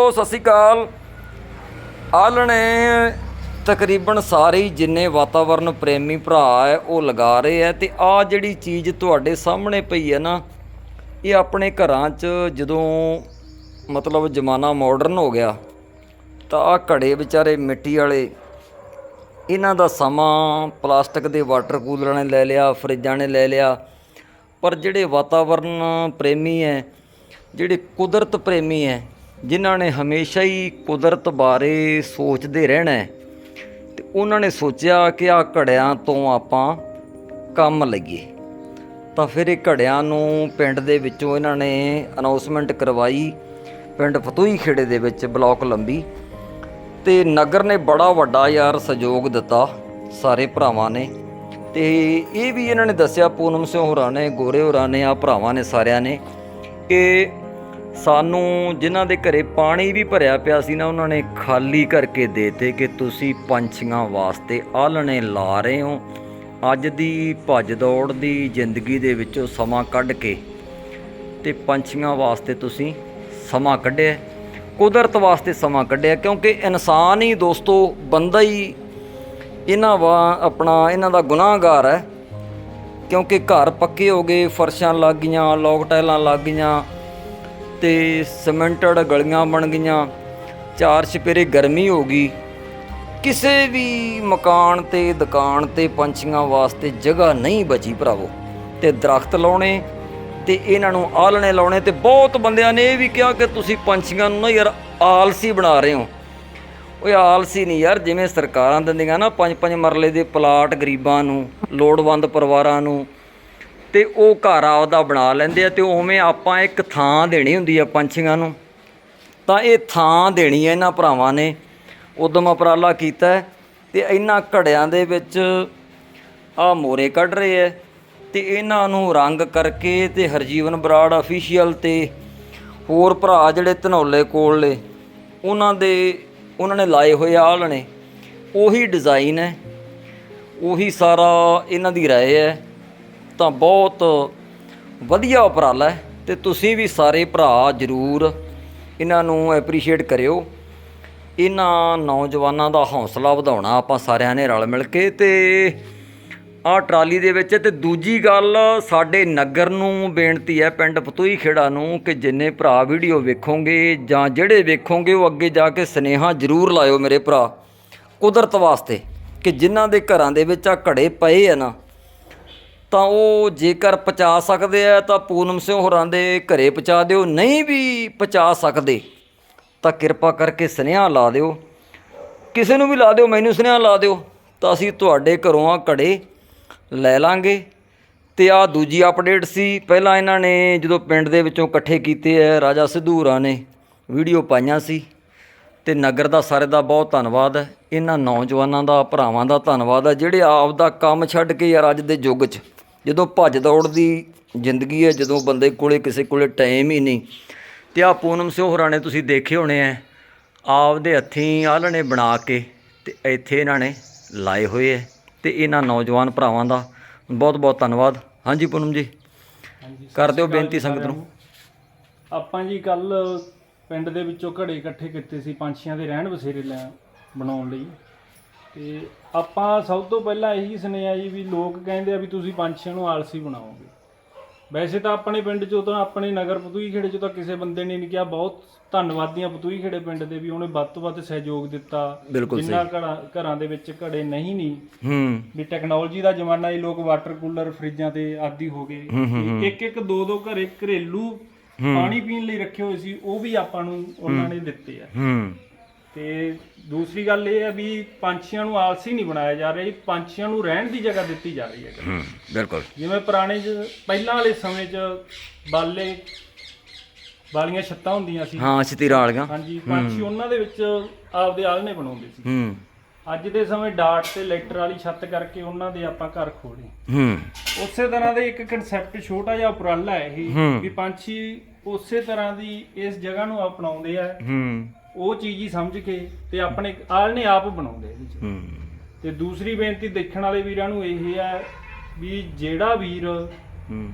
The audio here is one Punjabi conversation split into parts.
ਸੋ ਸਤਿ ਸ਼੍ਰੀ ਅਕਾਲ। ਆਲਣੇ ਤਕਰੀਬਨ ਸਾਰੇ ਜਿੰਨੇ ਵਾਤਾਵਰਨ ਪ੍ਰੇਮੀ ਭਰਾ ਹੈ, ਉਹ ਲਗਾ ਰਹੇ ਹੈ ਤੇ ਆ ਜਿਹੜੀ ਚੀਜ਼ ਤੁਹਾਡੇ ਸਾਹਮਣੇ ਪਈ ਹੈ ਨਾ, ਇਹ ਆਪਣੇ ਘਰਾਂ 'ਚ ਜਦੋਂ ਮਤਲਬ ਜ਼ਮਾਨਾ ਮਾਡਰਨ ਹੋ ਗਿਆ, ਤਾਂ ਆ ਘੜੇ ਵਿਚਾਰੇ ਮਿੱਟੀ ਵਾਲੇ, ਇਹਨਾਂ ਦਾ ਸਮਾਂ ਪਲਾਸਟਿਕ ਦੇ ਵਾਟਰ ਕੂਲਰਾਂ ਨੇ ਲੈ ਲਿਆ, ਫਰਿੱਜਾਂ ਨੇ ਲੈ ਲਿਆ, ਪਰ ਜਿਹੜੇ ਵਾਤਾਵਰਨ ਪ੍ਰੇਮੀ ਹੈ, ਜਿਹੜੇ ਕੁਦਰਤ ਪ੍ਰੇਮੀ ਹੈ ਜਿਨ੍ਹਾਂ ਨੇ ਹਮੇਸ਼ਾ ਹੀ ਕੁਦਰਤ ਬਾਰੇ ਸੋਚਦੇ ਰਹਿਣਾ ਹੈ ਤੇ ਉਹਨਾਂ ਨੇ ਸੋਚਿਆ ਕਿ ਆ ਘੜਿਆਂ ਤੋਂ ਆਪਾਂ ਕੰਮ ਲਈਏ। ਤਾਂ ਫਿਰ ਇਹ ਘੜਿਆਂ ਨੂੰ ਪਿੰਡ ਦੇ ਵਿੱਚੋਂ ਇਹਨਾਂ ਨੇ ਅਨਾਉਂਸਮੈਂਟ ਕਰਵਾਈ। ਪਿੰਡ ਫਤੂਹੀ ਖੇੜੇ ਦੇ ਵਿੱਚ ਬਲਾਕ ਲੰਬੀ। ਤੇ ਨਗਰ ਨੇ ਬੜਾ ਵੱਡਾ ਯਾਰ ਸਹਿਯੋਗ ਦਿੱਤਾ ਸਾਰੇ ਭਰਾਵਾਂ ਨੇ। ਤੇ ਇਹ ਵੀ ਇਹਨਾਂ ਨੇ ਦੱਸਿਆ, ਪੂਨਮ ਸਿੰਘ ਹੋਰਾਂ ਨੇ, ਗੋਰੇ ਹੋਰਾਂ ਨੇ ਆ ਭਰਾਵਾਂ ਨੇ ਸਾਰਿਆਂ ਨੇ ਕਿ ਸਾਨੂੰ ਜਿਨ੍ਹਾਂ ਦੇ ਘਰੇ ਪਾਣੀ ਵੀ ਭਰਿਆ ਪਿਆ ਸੀ ਨਾ, ਉਹਨਾਂ ਨੇ ਖਾਲੀ ਕਰਕੇ ਦੇਤੇ ਕਿ ਤੁਸੀਂ ਪੰਛੀਆਂ ਵਾਸਤੇ ਆਲਣੇ ਲਾ ਰਹੇ ਹੋ। ਅੱਜ ਦੀ ਭੱਜ ਦੌੜ ਦੀ ਜ਼ਿੰਦਗੀ ਦੇ ਵਿੱਚੋਂ ਸਮਾਂ ਕੱਢ ਕੇ ਤੇ ਪੰਛੀਆਂ ਵਾਸਤੇ ਤੁਸੀਂ ਸਮਾਂ ਕੱਢਿਆ। ਕੁਦਰਤ ਵਾਸਤੇ ਸਮਾਂ ਕੱਢਿਆ, ਕਿਉਂਕਿ ਇਨਸਾਨ ਹੀ ਦੋਸਤੋ, ਬੰਦਾ ਹੀ ਇਹਨਾਂ ਵਾ, ਆਪਣਾ ਇਹਨਾਂ ਦਾ ਗੁਨਾਹਗਾਰ ਹੈ। ਕਿਉਂਕਿ ਘਰ ਪੱਕੇ ਹੋ ਗਏ, ਫਰਸ਼ਾਂ ਲੱਗ ਗਈਆਂ, ਲੋਕ ਟਾਈਲਾਂ ਲੱਗ ਗਈਆਂ ਤੇ ਸਿਮੈਂਟਡ ਗਲੀਆਂ ਬਣ ਗਈਆਂ। ਚਾਰ ਛਪੇਰੇ ਗਰਮੀ ਹੋ ਗਈ। ਕਿਸੇ ਵੀ ਮਕਾਨ ਤੇ ਦੁਕਾਨ ਤੇ ਪੰਛੀਆਂ ਵਾਸਤੇ ਜਗ੍ਹਾ ਨਹੀਂ ਬਚੀ ਭਰਾਵੋ। ਤੇ ਦਰਖਤ ਲਾਉਣੇ ਤੇ ਇਹਨਾਂ ਨੂੰ ਆਲਣੇ ਲਾਉਣੇ ਤੇ ਬਹੁਤ ਬੰਦਿਆਂ ਨੇ ਇਹ ਵੀ ਕਿਹਾ ਕਿ ਤੁਸੀਂ ਪੰਛੀਆਂ ਨੂੰ ਨਾ ਯਾਰ ਆਲਸੀ ਬਣਾ ਰਹੇ ਹੋ। ਓਏ ਆਲਸੀ ਨਹੀਂ ਯਾਰ, ਜਿਵੇਂ ਸਰਕਾਰਾਂ ਦਿੰਦੀਆਂ ਨਾ ਪੰਜ ਪੰਜ ਮਰਲੇ ਦੇ ਪਲਾਟ ਗਰੀਬਾਂ ਨੂੰ, ਲੋੜਵੰਦ ਪਰਿਵਾਰਾਂ ਨੂੰ ਤੇ ਉਹ ਘਰ ਆਪਦਾ ਬਣਾ ਲੈਂਦੇ ਆ ਤੇ ਉਵੇਂ ਆਪਾਂ ਇੱਕ ਥਾਂ ਦੇਣੀ ਹੁੰਦੀ ਆ ਪੰਛੀਆਂ ਨੂੰ। ਤਾਂ ਇਹ ਥਾਂ ਦੇਣੀ ਹੈ ਇਹਨਾਂ ਭਰਾਵਾਂ ਨੇ। ਉਦਮ ਉਪਰਾਲਾ ਕੀਤਾ ਹੈ ਤੇ ਇਹਨਾਂ ਘੜਿਆਂ ਦੇ ਵਿੱਚ ਆ ਮੋਰੇ ਕੱਢ ਰਹੇ ਐ ਤੇ ਇਹਨਾਂ ਨੂੰ ਰੰਗ ਕਰਕੇ ਤੇ ਹਰਜੀਵਨ ਬਰਾੜ ਅਫੀਸ਼ੀਅਲ ਤੇ ਹੋਰ ਭਰਾ ਜਿਹੜੇ ਧਨੌਲੇ ਕੋਲੇ ਉਹਨਾਂ ਦੇ, ਉਹਨਾਂ ਨੇ ਲਾਏ ਹੋਏ ਆਲਣੇ ਉਹੀ ਡਿਜ਼ਾਈਨ ਹੈ, ਉਹੀ ਸਾਰਾ ਇਹਨਾਂ ਦੀ ਰਾਏ ਹੈ। ਤਾਂ ਬਹੁਤ ਵਧੀਆ ਉਪਰਾਲਾ ਹੈ ਤੇ ਤੁਸੀਂ ਵੀ ਸਾਰੇ ਭਰਾ ਜਰੂਰ ਇਹਨਾਂ ਨੂੰ ਐਪਰੀਸ਼ੀਏਟ ਕਰਿਓ। ਇਹਨਾਂ ਨੌਜਵਾਨਾਂ ਦਾ ਹੌਸਲਾ ਵਧਾਉਣਾ ਆਪਾਂ ਸਾਰਿਆਂ ਨੇ ਰਲ ਮਿਲ ਕੇ ਤੇ ਆਹ ਟਰਾਲੀ ਦੇ ਵਿੱਚ ਤੇ ਦੂਜੀ ਗੱਲ ਸਾਡੇ ਨਗਰ ਨੂੰ ਬੇਨਤੀ ਹੈ, ਪਿੰਡ ਪਤੂਈ ਖੇੜਾ ਨੂੰ ਕਿ ਜਿੰਨੇ ਭਰਾ ਵੀਡੀਓ ਵੇਖੋਗੇ ਜਾਂ ਜਿਹੜੇ ਵੇਖੋਗੇ ਉਹ ਅੱਗੇ ਜਾ ਕੇ ਸਨੇਹਾ ਜ਼ਰੂਰ ਲਾਇਓ ਮੇਰੇ ਭਰਾ। ਕੁਦਰਤ ਵਾਸਤੇ ਕਿ ਜਿਨ੍ਹਾਂ ਦੇ ਘਰਾਂ ਦੇ ਵਿੱਚ ਆ ਘੜੇ ਪਏ ਆ ਨਾ ਤਾਂ ਉਹ ਜੇਕਰ ਪਹੁੰਚਾ ਸਕਦੇ ਆ ਤਾਂ ਪੂਨਮ ਸਿੰਘ ਹੋਰਾਂ ਦੇ ਘਰੇ ਪਹੁੰਚਾ ਦਿਓ, ਨਹੀਂ ਵੀ ਪਹੁੰਚਾ ਸਕਦੇ, ਤਾਂ ਕਿਰਪਾ ਕਰਕੇ ਸੁਨੇਹਾ ਲਾ ਦਿਓ। ਕਿਸੇ ਨੂੰ ਵੀ ਲਾ ਦਿਓ, ਮੈਨੂੰ ਸੁਨੇਹਾ ਲਾ ਦਿਓ, ਤਾਂ ਅਸੀਂ ਤੁਹਾਡੇ ਘਰੋਂ ਆ ਘੜੇ ਲੈ ਲਾਂਗੇ। ਤੇ ਆ ਦੂਜੀ ਅਪਡੇਟ ਸੀ, ਪਹਿਲਾਂ ਇਹਨਾਂ ਨੇ ਜਦੋਂ ਪਿੰਡ ਦੇ ਵਿੱਚੋਂ ਇਕੱਠੇ ਕੀਤੇ ਐ ਰਾਜਾ ਸਿੱਧੂਰਾ ਨੇ ਵੀਡੀਓ ਪਾਈਆਂ ਸੀ। ਤੇ ਨਗਰ ਦਾ ਸਾਰੇ ਦਾ ਬਹੁਤ ਧੰਨਵਾਦ ਹੈ, ਇਹਨਾਂ ਨੌਜਵਾਨਾਂ ਦਾ, ਭਰਾਵਾਂ ਦਾ ਧੰਨਵਾਦ ਹੈ, ਜਿਹੜੇ ਆਪ ਦਾ ਕੰਮ ਛੱਡ ਕੇ ਯਾਰ ਅੱਜ ਦੇ ਯੁੱਗ 'ਚ। ਜਦੋਂ ਭੱਜ ਦੌੜ ਦੀ ਜ਼ਿੰਦਗੀ ਹੈ ਜਦੋਂ ਬੰਦੇ ਕੋਲੇ ਕਿਸੇ ਕੋਲੇ ਟਾਈਮ ਹੀ ਨਹੀਂ। ਤੇ ਆ ਪੂਨਮ ਸਿੰਘ ਹੋਰਾਂ ਨੇ ਤੁਸੀਂ ਦੇਖੇ ਹੋਣੇ ਆ ਆਪਦੇ ਹੱਥੀਂ ਆਲਣੇ ਬਣਾ ਕੇ ਤੇ ਇੱਥੇ ਇਹਨਾਂ ਨੇ ਲਾਏ ਹੋਏ ਐ ਤੇ ਇਹਨਾਂ ਨੌਜਵਾਨ ਭਰਾਵਾਂ ਦਾ ਬਹੁਤ ਬਹੁਤ ਧੰਨਵਾਦ। ਹਾਂਜੀ ਪੂਨਮ ਜੀ ਕਰ ਦਿਓ ਬੇਨਤੀ ਸੰਗਤ ਨੂੰ। ਆਪਾਂ ਜੀ ਕੱਲ ਪਿੰਡ ਦੇ ਵਿੱਚੋਂ ਘੜੇ ਇਕੱਠੇ ਕੀਤੇ ਸੀ ਪੰਛੀਆਂ ਦੇ ਰਹਿਣ ਬਸੇਰੇ ਲੈ ਬਣਾਉਣ ਲਈ। ਤੇ ਆਪਾਂ ਸਭ ਤੋਂ ਪਹਿਲਾਂ ਇਹੀ ਸੁਣਿਆ ਜੀ ਵੀ ਲੋਕ ਕਹਿੰਦੇ ਆ ਵੀ ਤੁਸੀਂ ਪੰਛੀਆਂ ਨੂੰ ਆਲਸੀ ਬਣਾਓਗੇ। ਵੈਸੇ ਤਾਂ ਆਪਣੇ ਪਿੰਡ ਚੋਂ ਤਾਂ ਆਪਣੇ ਨਗਰ ਪਤੂਈ ਖੇੜੇ ਚੋਂ ਤਾਂ ਕਿਸੇ ਬੰਦੇ ਨੇ ਨਹੀਂ ਕਿਹਾ ਬਹੁਤ ਧੰਨਵਾਦੀਆਂ ਪਤੂਈ ਖੇੜੇ ਪਿੰਡ ਦੇ ਵੀ ਉਹਨੇ ਵੱਧ ਤੋਂ ਵੱਧ ਸਹਿਯੋਗ ਦਿੱਤਾ। ਜਿੰਨਾ ਘਰਾਂ ਘਰਾਂ ਦੇ ਵਿੱਚ ਘੜੇ ਨਹੀਂ ਨਹੀਂ ਹੂੰ। ਵੀ ਟੈਕਨੋਲੋਜੀ ਦਾ ਜ਼ਮਾਨਾ ਹੀ ਲੋਕ ਵਾਟਰ ਕੂਲਰ ਫਰਿੱਜਾਂ ਤੇ ਆਦੀ ਹੋ ਗਏ। ਇੱਕ ਇੱਕ ਦੋ ਦੋ ਘਰੇ ਘਰੇਲੂ ਪਾਣੀ ਪੀਣ ਲਈ ਰੱਖੇ ਹੋਏ ਸੀ ਉਹ ਵੀ ਆਪਾਂ ਨੂੰ ਉਹਨਾਂ ਨੇ ਦਿੱਤੇ ਆ। ਹੂੰ। ਤੇ ਦੂਸਰੀ ਗੱਲ ਇਹ ਹੈ ਵੀ ਪੰਛੀਆਂ ਨੂੰ ਆਲਸੀ ਨਹੀਂ ਬਣਾਇਆ ਜਾ ਰਿਹਾ ਜੀ ਪੰਛੀਆਂ ਨੂੰ ਰਹਿਣ ਦੀ ਜਗ੍ਹਾ ਦਿੱਤੀ ਜਾ ਰਹੀ ਹੈ। ਹੂੰ ਬਿਲਕੁਲ। ਜਿਵੇਂ ਪੁਰਾਣੇ ਜ- ਪਹਿਲਾਂ ਵਾਲੇ ਸਮੇਂ 'ਚ ਬਾਲੇ ਵਾਲੀਆਂ ਛੱਤਾਂ ਹੁੰਦੀਆਂ ਸੀ। ਹਾਂ ਸਤੀਰਾਂ ਵਾਲੀਆਂ। ਹਾਂਜੀ ਪੰਛੀ ਉਹਨਾਂ ਦੇ ਵਿੱਚ ਆਪਦੇ ਆਲਣੇ ਬਣਾਉਂਦੇ ਸੀ। ਹੂੰ। ਅੱਜ ਦੇ ਸਮੇਂ ਡਾਟ ਤੇ ਲੈਟਰ ਵਾਲੀ ਛੱਤ ਕਰਕੇ ਉਹਨਾਂ ਦੇ ਆਪਾਂ ਘਰ ਖੋਲੇ ਹੂੰ। ਉਸੇ ਤਰ੍ਹਾਂ ਦੇ ਇੱਕ ਕਨਸੈਪਟ ਛੋਟਾ ਜਿਹਾ ਉਪਰਾਲਾ ਹੈ ਇਹ। ਵੀ ਪੰਛੀ ਉਸੇ ਤਰ੍ਹਾਂ ਦੀ ਇਸ ਜਗ੍ਹਾ ਨੂੰ ਅਪਣਾਉਂਦੇ ਆ। ਹੂੰ। ਉਹ ਚੀਜ਼ ਹੀ ਸਮਝ ਕੇ ਤੇ ਆਪਣੇ ਆਲਣੇ ਆਪ ਬਣਾਉਂਦੇ ਇਹਦੇ 'ਚ। ਹੂੰ। ਤੇ ਦੂਸਰੀ ਬੇਨਤੀ ਦੇਖਣ ਵਾਲੇ ਵੀਰਾਂ ਨੂੰ ਇਹ ਹੈ ਵੀ ਜਿਹੜਾ ਵੀਰ ਹੂੰ।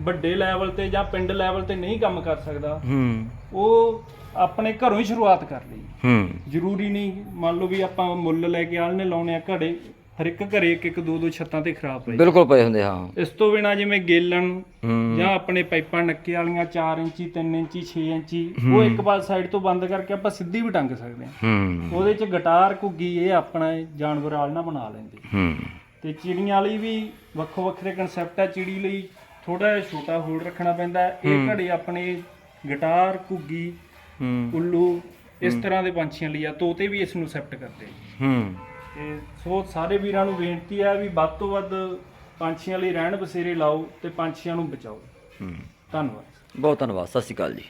ਵੱਡੇ ਲੈਵਲ ਤੇ ਜਾਂ ਪਿੰਡ ਲੈਵਲ ਤੇ ਨਹੀਂ ਕੰਮ ਕਰ ਸਕਦਾ ਹੂੰ। ਉਹ ਆਪਣੇ ਘਰੋਂ ਹੀ ਸ਼ੁਰੂਆਤ ਕਰ ਲਈ। ਹੂੰ। ਜ਼ਰੂਰੀ ਨਹੀਂ ਮੰਨ ਲਓ ਵੀ ਆਪਾਂ ਮੁੱਲ ਲੈ ਕੇ ਆਲਣੇ ਲਾਉਣੇ ਆ ਘੜੇ ਹਰ ਇੱਕ ਘਰੇ ਇੱਕ ਇੱਕ ਦੋ ਦੋ ਛੱਤਾਂ ਤੇ ਖਰਾਬ ਪਏ। ਬਿਲਕੁਲ ਪਏ ਹੁੰਦੇ ਹਾਂ। ਇਸ ਤੋਂ ਬਿਨਾ ਜਿਵੇਂ ਗੇਲਣ ਜਾਂ ਆਪਣੇ ਪਾਈਪਾਂ ਨੱਕੇ ਵਾਲੀਆਂ 4 ਇੰਚੀ 3 ਇੰਚੀ 6 ਇੰਚੀ ਉਹ ਇੱਕ ਵਾਰ ਸਾਈਡ ਤੋਂ ਬੰਦ ਕਰਕੇ ਆਪਾਂ ਸਿੱਧੀ ਵੀ ਟੰਗ ਸਕਦੇ ਹਾਂ। ਉਹਦੇ ਚ ਗਿਟਾਰ ਘੁੱਗੀ ਇਹ ਆਪਣਾ ਜਾਨਵਰ ਆਲਣਾ ਬਣਾ ਲੈਂਦੇ। ਤੇ ਚਿੜੀਆਂ ਲਈ ਵੀ ਵੱਖੋ ਵੱਖਰੇ ਕਨਸੈਪਟ ਹੈ ਚਿੜੀ ਲਈ ਥੋੜਾ ਜਿਹਾ ਛੋਟਾ ਹੋਲ ਰੱਖਣਾ ਪੈਂਦਾ। ਇਹ ਘੜੇ ਆਪਣੇ ਗਿਟਾਰ ਘੁੱਗੀ ਉੱਲੂ ਇਸ ਤਰ੍ਹਾਂ ਦੇ ਪੰਛੀਆਂ ਲਈ ਆ ਤੋਤੇ ਵੀ ਇਸ ਨੂੰ ਅਸੈਪਟ ਕਰਦੇ। ਹੂੰ। ਤੇ ਸੋ ਸਾਰੇ ਵੀਰਾਂ ਨੂੰ ਬੇਨਤੀ ਹੈ ਵੀ ਵੱਧ ਤੋਂ ਵੱਧ ਪੰਛੀਆਂ ਲਈ ਰਹਿਣ ਬਸੇਰੇ ਲਾਓ ਤੇ ਪੰਛੀਆਂ ਨੂੰ ਬਚਾਓ। ਹੂੰ। ਧੰਨਵਾਦ। ਬਹੁਤ ਧੰਨਵਾਦ। ਸਤਿ ਸ਼੍ਰੀ ਅਕਾਲ ਜੀ।